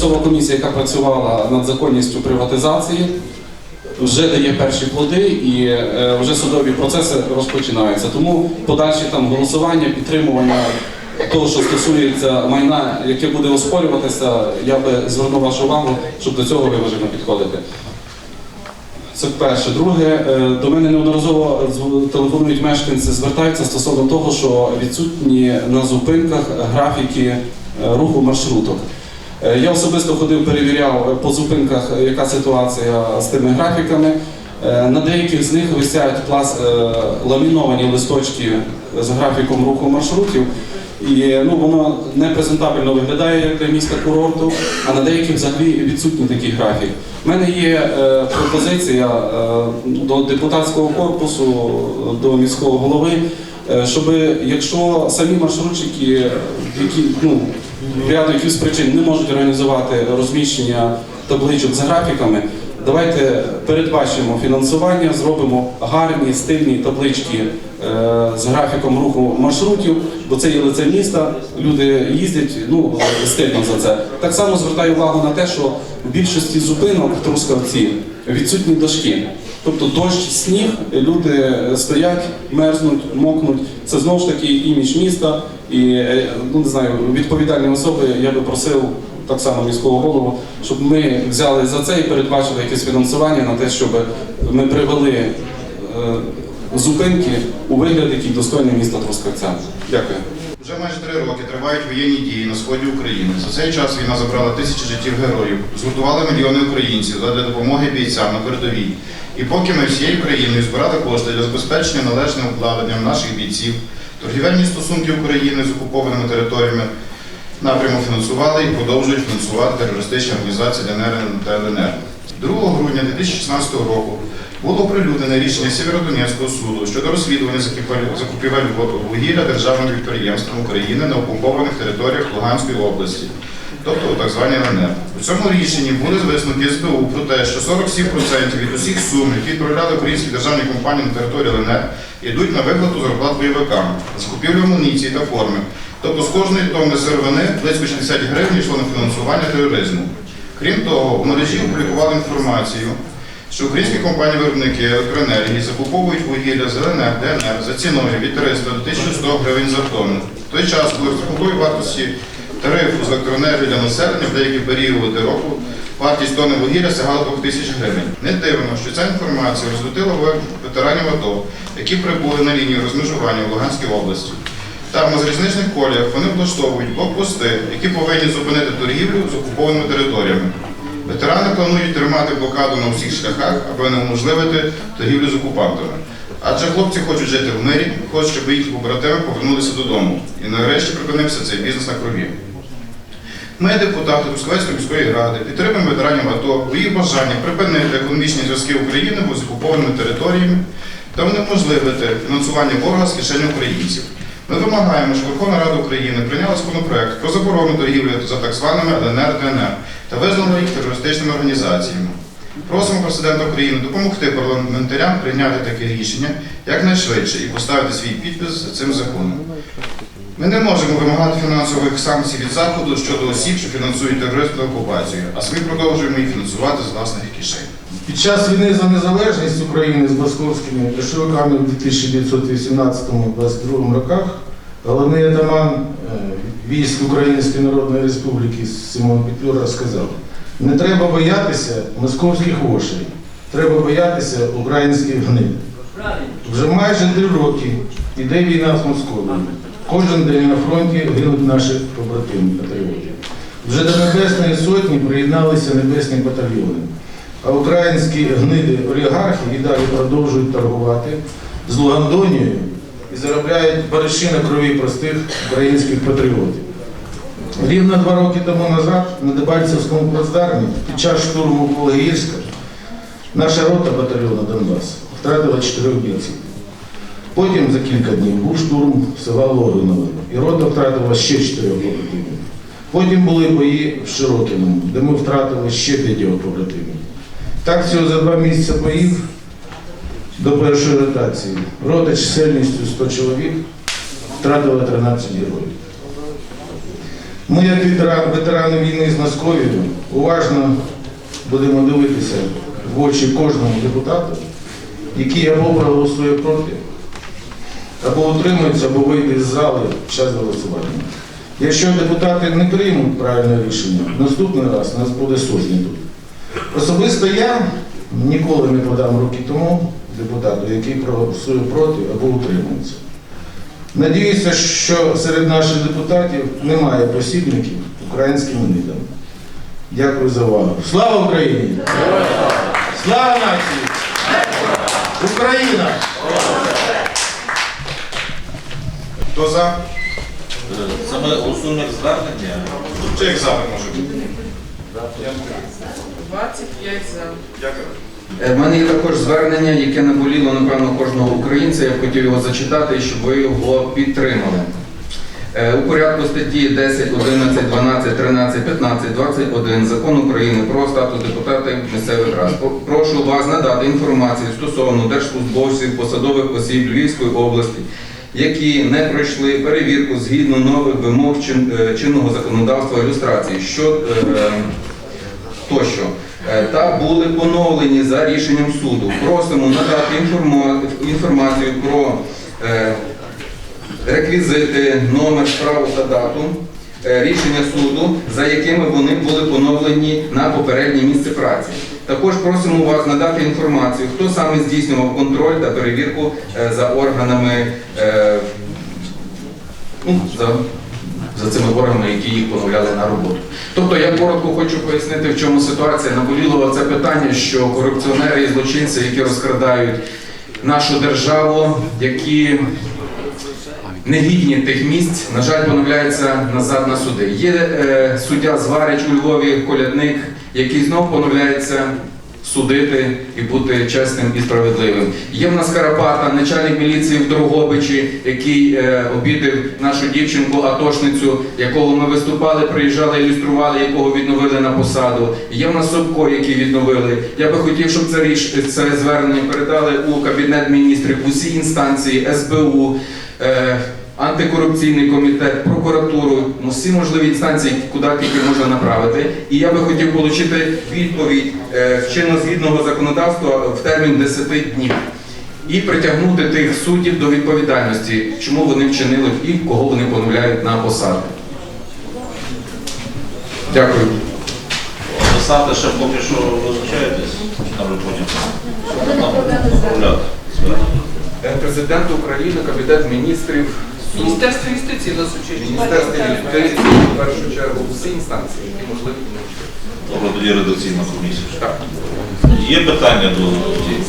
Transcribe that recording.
тимчасова комісія, яка працювала над законністю приватизації, вже дає перші плоди і е, вже судові процеси розпочинаються. Тому подальші там голосування, підтримування того, що стосується майна, яке буде оспорюватися, я би звернув вашу увагу, щоб до цього виважено підходити. Це перше. Друге, е, до мене неодноразово телефонують мешканці, звертаються стосовно того, що відсутні на зупинках графіки е, руху маршруток. Е, Я особисто ходив, перевіряв е, по зупинках, е, яка ситуація з тими графіками. Е, На деяких з них висять е, ламіновані листочки з графіком руху маршрутів. І ну, воно не презентабельно виглядає як для міста курорту, а на деяких взагалі відсутній такий графік. У мене є е, пропозиція е, до депутатського корпусу, до міського голови, е, щоб якщо самі маршрутчики, які ну, в ряду якихось причин не можуть організувати розміщення табличок з графіками, давайте передбачимо фінансування, зробимо гарні стильні таблички е, з графіком руху маршрутів, бо це є лице міста, люди їздять ну, стильно за це. Так само звертаю увагу на те, що в більшості зупинок в Трускавці відсутні дошки. Тобто дощ, сніг, люди стоять, мерзнуть, мокнуть. Це знову ж таки імідж міста. І е, ну не знаю, відповідальні особи я би просив так само міського голову, щоб ми взяли за це і передбачили якесь фінансування на те, щоб ми привели е, зупинки у вигляд, який достойний міста Трускавця. Дякую. Вже майже три роки тривають воєнні дії на сході України. За цей час війна забрала тисячі життів героїв, згуртувала мільйони українців для допомоги бійцям на передовій. І поки ми всією країною збирали кошти для забезпечення належним обладнанням наших бійців, торгівельні стосунки України з окупованими територіями напряму фінансували і продовжують фінансувати терористичні організації ДНР та ЛНР. 2 грудня 2016 року було оприлюднене рішення Сєвєродонецького суду щодо розслідування закупівель- вугілля державним підприємством України на окупованих територіях Луганської області, тобто у так званій ЛНР. У цьому рішенні були висновки СБУ про те, що 47% від усіх сум, які відправляли українські державні компанії на території ЛНР, йдуть на виплату зарплат бойовикам, закупівлю амуніції та форми. Тобто з кожної тонни сировини близько 60 гривень йшло на фінансування тероризму. Крім того, в мережі опублікували інформацію, що українські компанії-виробники електроенергії закуповують вугілля з ЛНР, ДНР за ціною від 300 до 1100 гривень за тонну. В той час, коли розрахункової вартості тарифу з електроенергії для населення в деякі періоди року вартість тонни вугілля сягала 2000 гривень. Не дивно, що ця інформація розлютила ветеранів АТО, які прибули на лінію розмежування в Луганській області. Там на залізничних коліях вони облаштовують блокпости, які повинні зупинити торгівлю з окупованими територіями. Ветерани планують тримати блокаду на всіх шляхах, аби неуможливити торгівлю з окупантами. Адже хлопці хочуть жити в мирі, хочуть, щоб їхні побратими повернулися додому. І нарешті припинився цей бізнес на крові. Ми, депутати Трускавецької міської ради, підтримуємо ветеранів АТО у їх бажанні припинити економічні зв'язки України з окупованими територіями та унеможливити фінансування ворога з кишені українців. Ми вимагаємо, щоб Верховна Рада України прийняла законопроект про заборону торгівлі за так званими ЛНР ДНР та визнала їх терористичними організаціями. Просимо президента України допомогти парламентарям прийняти таке рішення якнайшвидше і поставити свій підпис за цим законом. Ми не можемо вимагати фінансових санкцій від Заходу щодо осіб, що фінансують тероризм та окупацію, а самі продовжуємо їх фінансувати з власних кишень. Під час війни за незалежність України з московськими большевиками в 1918-22 роках головний атаман е, військ Української Народної Республіки Симон Петлюра сказав, не треба боятися московських вошей, треба боятися українських гнид. Вже майже три роки іде війна з Московією. Кожен день на фронті гинуть наші побратими патріоти. Вже до Небесної Сотні приєдналися небесні батальйони. А українські гниди олігархи і далі продовжують торгувати з Лугандонією і заробляють бариші на крові простих українських патріотів. Рівно два роки тому назад на Дебальцевському плацдармі під час штурму Кологірська наша рота батальйону Донбас втратила чотирьох бійців. Потім за кілька днів був штурм села Логинове, і рота втратила ще чотирьох побратимів. Потім були бої в Широкиному, де ми втратили ще п'ятьох побратимів. Так всього за два місяці боїв до першої ротації. Рота чисельністю 100 чоловік втратила 13 героїв. Ми, як ветерани війни з Московією, уважно будемо дивитися в очі кожному депутату, який або проголосує проти, або утримується, або вийде з зали в час голосування. Якщо депутати не приймуть правильне рішення, наступний раз нас буде сотні тут. Особисто я ніколи не подам руки тому депутату, який проголосує проти або утримується. Надіюся, що серед наших депутатів немає посібників українським нидам. Дякую за увагу. Слава Україні! Слава нації! Україна! Хто за? Саме усунення звернення. Чи як запит може бути? 25 за. Дякую. Е, В мене є також звернення, яке наболіло, напевно, кожного українця. Я б хотів його зачитати, щоб ви його підтримали. Е, У порядку статті 10, 11, 12, 13, 15, 21 Закону України про статус депутатів місцевих рад. Прошу вас надати інформацію стосовно держслужбовців, посадових осіб Львівської області, які не пройшли перевірку згідно нових вимог чин- е, чинного законодавства ілюстрації. Що е, тощо. Е, Та були поновлені за рішенням суду. Просимо надати інформацію про е, реквізити, номер справи та дату е, рішення суду, за якими вони були поновлені на попереднє місце праці. Також просимо вас надати інформацію, хто саме здійснював контроль та перевірку за органами ну, за, за цими органами, які їх поновляли на роботу. Тобто я коротко хочу пояснити, в чому ситуація. Наболіло це питання, що корупціонери і злочинці, які розкрадають нашу державу, які негідні тих місць, на жаль, поновляються назад на суди. Є е, суддя Зварич у Львові, колядник, який знов поновляється судити і бути чесним і справедливим. Є в нас Карапата, начальник міліції в Дрогобичі, який е, обідав нашу дівчинку, атошницю, якого ми виступали, приїжджали, ілюстрували, якого відновили на посаду. Є в нас Собко, який відновили. Я би хотів, щоб це ріш це звернення передали у кабінет міністрів, усі інстанції, СБУ. Е, Антикорупційний комітет, прокуратуру, ну, всі можливі інстанції, куди тільки можна направити. І я би хотів отримати відповідь е, чинно-згідного законодавства в термін 10 днів і притягнути тих суддів до відповідальності, чому вони вчинили і кого вони поновляють на посади. Дякую. Писати ще поки що визначаєтесь. Е, Президент України, Кабінет міністрів, Міністерство юстиції нас учить. Міністерство юстиції, в першу чергу, всі інстанції, які можливі. Добре, тоді редакційна комісія. Так. Є питання до цієї?